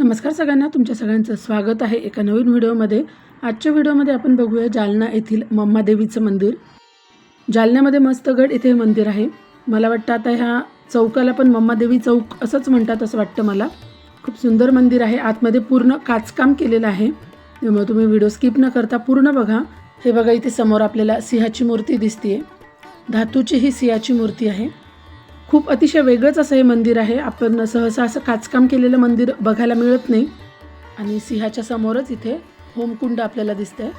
नमस्कार सगळ्यांना तुमच्या सगळ्यांचं स्वागत आहे एका नवीन व्हिडिओमध्ये. आजच्या व्हिडिओमध्ये आपण बघूया जालना येथील मम्मादेवीचं मंदिर. जालन्यामध्ये मस्तगड इथे हे मंदिर आहे. मला वाटतं आता ह्या चौकाला पण मम्मादेवी चौक असंच म्हणतात असं वाटतं मला. खूप सुंदर मंदिर आहे. आतमध्ये पूर्ण काचकाम केलेलं आहे. त्यामुळे तुम्ही व्हिडिओ स्किप न करता पूर्ण बघा. हे बघा इथे समोर आपल्याला सिंहाची मूर्ती दिसते धातूची ही सिंहाची मूर्ती आहे. खूप अतिशय वेगळंच असं हे मंदिर आहे. आपण सहसा असं काचकाम केलेलं मंदिर बघायला मिळत नाही. आणि सिंहाच्या समोरच इथे होमकुंड आपल्याला दिसतंय.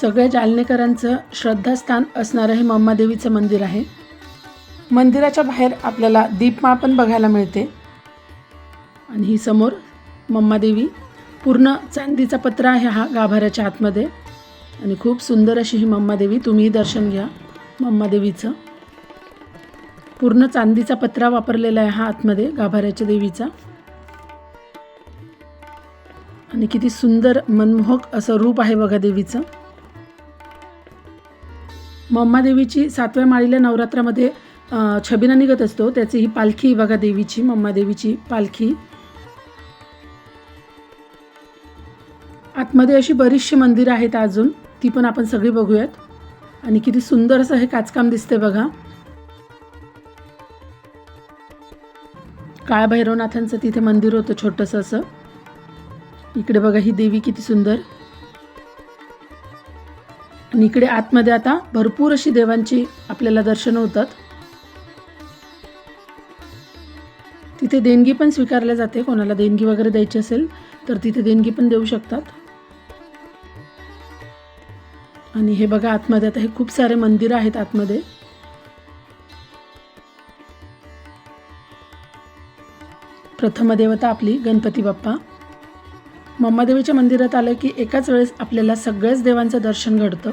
सगळ्या जालनेकरांचं श्रद्धास्थान असणारं हे मम्मादेवीचं मंदिर आहे. मंदिराच्या बाहेर आपल्याला दीपमा पण बघायला मिळते. आणि ही समोर मम्मादेवी पूर्ण चांदीचा पत्रा आहे हा गाभाऱ्याच्या आतमध्ये. आणि खूप सुंदर अशी ही मम्मादेवी तुम्हीही दर्शन घ्या मम्मादेवीचं पूर्ण चांदीचा पत्रा वापरलेला आहे हा आतमध्ये गाभाऱ्याच्या देवीचा. आणि किती सुंदर मनमोहक असं रूप आहे बघा देवीचं. मम्मा देवीची सातव्या माळीला नवरात्रामध्ये छबिना निघत असतो त्याची ही पालखी बघा देवीची मम्मा देवीची पालखी. आतमध्ये अशी बरीचशी मंदिरं आहेत अजून ती पण आपण सगळी बघूयात. आणि किती सुंदर असं हे काचकाम दिसते बघा. काळभैरवनाथांचं तिथे मंदिर होतं छोटंसं असं. इकडे बघा ही देवी किती सुंदर. आणि इकडे आतमध्ये आता भरपूर अशी देवांची आपल्याला दर्शनं होतात. तिथे देणगी पण स्वीकारल्या जाते. कोणाला देणगी वगैरे द्यायची असेल तर तिथे देणगी पण देऊ शकतात. आणि हे बघा आतमध्ये आता हे खूप सारे मंदिरं आहेत आतमध्ये. प्रथम देवता आपली गणपती बाप्पा. मम्मादेवीच्या मंदिरात आलं की एकाच वेळेस आपल्याला सगळ्याच देवांचं दर्शन घडतं.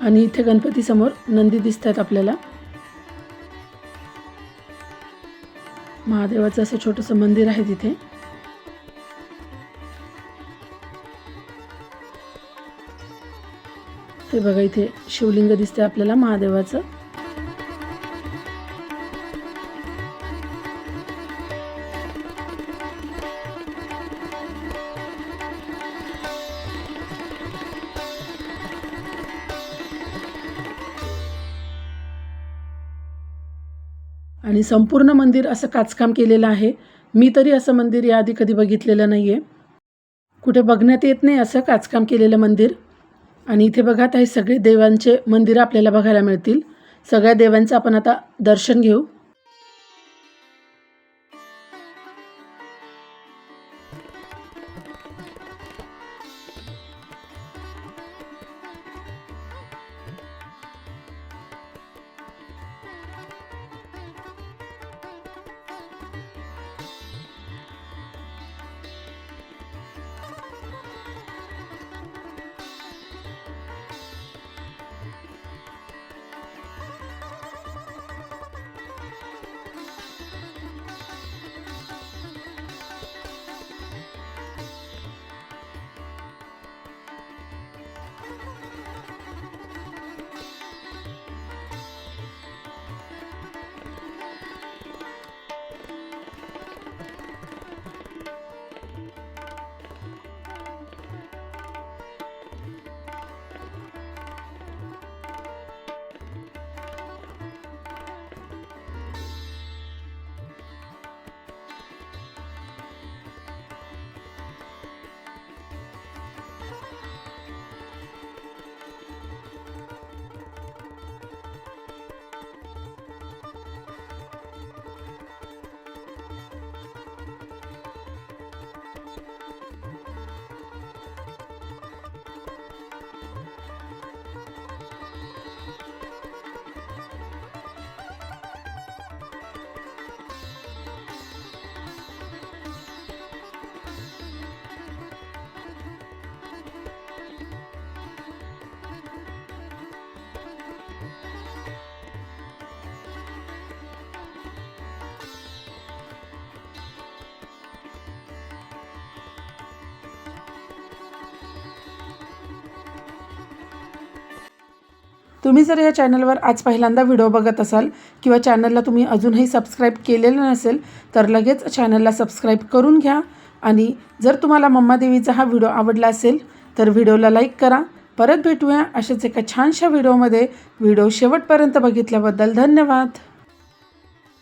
आणि इथे गणपतीसमोर नंदी दिसत आहेत आपल्याला. महादेवाचं असं छोटंसं मंदिर आहे तिथे. ते बघा इथे शिवलिंग दिसते आपल्याला महादेवाचं. आणि संपूर्ण मंदिर असं काचकाम केलेलं आहे. मी तरी असं मंदिर याआधी कधी बघितलेलं नाही आहे कुठे बघण्यात येत नाही असं काचकाम केलेलं मंदिर. आणि इथे बघा आता हे सगळे देवांचे मंदिरं आपल्याला बघायला मिळतील. सगळ्या देवांचं आपण आता दर्शन घेऊ. तुम्ही जर या चॅनलवर आज पहिल्यांदा व्हिडिओ बघत असाल किंवा चॅनलला तुम्ही अजूनही सबस्क्राईब केलेलं नसेल तर लगेच चॅनलला सबस्क्राईब करून घ्या. आणि जर तुम्हाला मम्मादेवीचा हा व्हिडिओ आवडला असेल तर व्हिडिओला लाईक करा. परत भेटूया अशाच एका छानशा व्हिडिओमध्ये. व्हिडिओ शेवटपर्यंत बघितल्याबद्दल धन्यवाद.